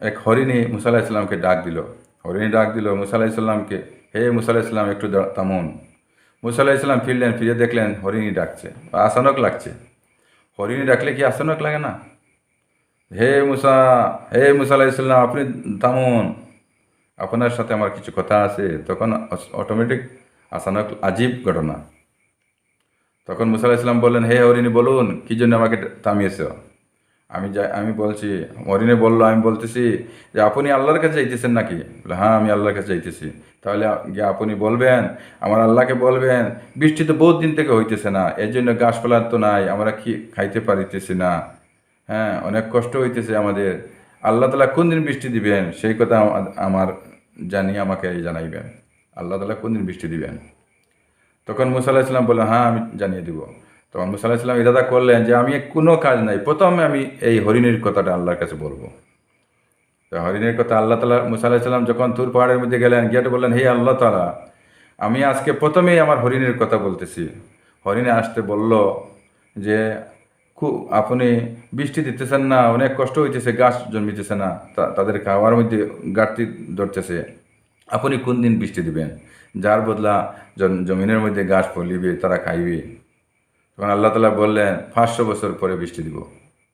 এক হরিণী মুসা আলাহ ইসলামকে ডাক দিল। হরিণী ডাক দিল, মুসা আলাহ ইসলামকে হে মুসা আলাহ ইসলাম একটু দা- থামুন। মুসা ইসলাম ফিরলেন, ফিরে দেখলেন হরিণী ডাকছে। আসানক লাগছে। হরিণী ডাকলে কি আসানক লাগে না? হে মুসা হে মুসা আলাহ ইসলাম আপনি থামুন। আপনার সাথে আমার কিছু কথা আছে। তখন অটোমেটিক আসানক আজীব ঘটনা। তখন মুসা আলাহ ইসলাম বললেন, হে হরিণী, বলুন, কি জন্য আমাকে থামিয়েছ? আমি যাই আমি বলছি হরিণী বলল, আমি বলতেছি যে, আপনি আল্লাহর কাছে চাইতেছেন নাকি? বলে হ্যাঁ আমি আল্লাহর কাছে চাইতেছি তাহলে গিয়ে আপনি বলবেন, আমার আল্লাহকে বলবেন, বৃষ্টি তো বহুত দিন থেকে হইতেছে না, এর জন্য গাছপালার তো নাই, আমরা কি খাইতে পারিতেছি না। হ্যাঁ অনেক কষ্ট হইতেছে আমাদের। আল্লাহ তালা কোন দিন বৃষ্টি দিবেন? সেই কথা আমার জানি, আমাকে জানাইবেন। আল্লাহ তালা কোন দিন বৃষ্টি দিবেন? তখন মুসা আলাহ ইসলাম বললেন হ্যাঁ আমি জানিয়ে দিব। তখন মুসা আলাহ ইসলাম ইরাদা করলেন যে আমি কোনো কাজ নাই। প্রথমে আমি এই হরিণের কথাটা আল্লাহর কাছে বলব। তো হরিণের কথা আল্লাহ তালা মুসা আলাহ ইসলাম যখন তুর পাহাড়ের মধ্যে গেলেন, গিয়ে বললেন, হে আল্লাহ তালা আমি আজকে প্রথমেই আমার হরিণের কথা বলতেছি। হরিণে আসতে বলল যে খুব আপনি বৃষ্টি দিতেছেন না, অনেক কষ্ট হইতেছে, গাছ জন্মিতেছে না তাদের খাওয়ার মধ্যে ঘাটতি ধরতেছে। আপনি কোন দিন বৃষ্টি দিবেন? যার বদলা জমিনের মধ্যে গাছ ফলিবে, তারা খাইবে। তখন আল্লাহ তালা বললেন পাঁচশো বছর পরে বৃষ্টি দিব।